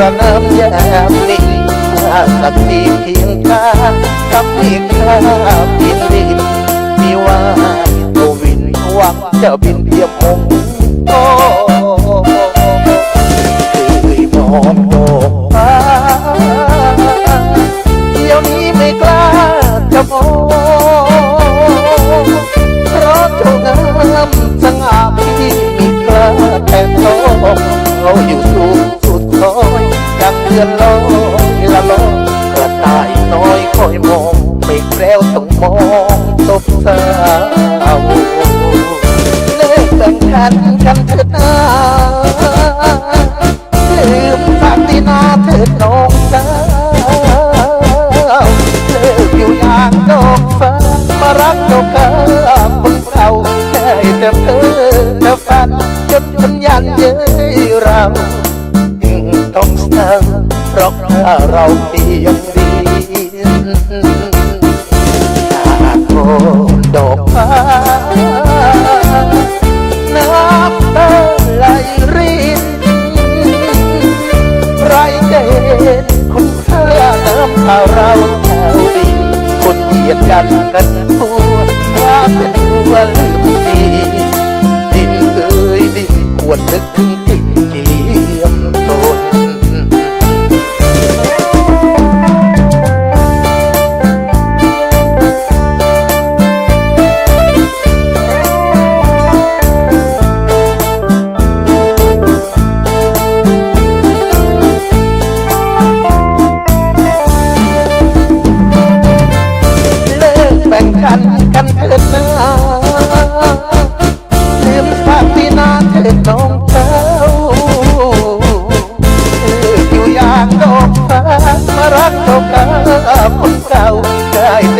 ระนามยามนี้ถ้าสักทีเพียงกาทำให้ข้าบินดินมีว่าตัววินหวังจะบินเทียบมงโอ้เค เราอยู่สูงสุดคอยดังเดือนลอยละลอยกระต่ายน้อยคอยมองไม่แกล้วต้องมองตบสาวเลิกแบ่งขันกันเถิดนาลืมปากที่นาเถิดน้องสาวเลิกอยู่อย่างดอกฟ้ามารักดอกกาคนเก่าได้แต่เพ้อแต่ฝันจนคนยันเย้ย เราต้องเศร้าเพราะถ้าเราเพียงดินจากโคนดอกฟ้าน้ำตาไหลรินไรจะเห็นคุณค่าน้ำตาเราแถวดินคนเหยียดกันกันทั่วว่าเป็นตัวลืมดีดินเอ่ยดินควรนึกถึง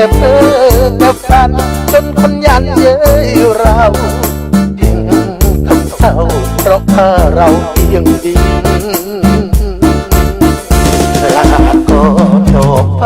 ได้แต่เออแต่ฝันจนคนยันเย้ยเรายิ่งทำเศร้าเพราะถ้าเราเพียงดินลาก็จบไป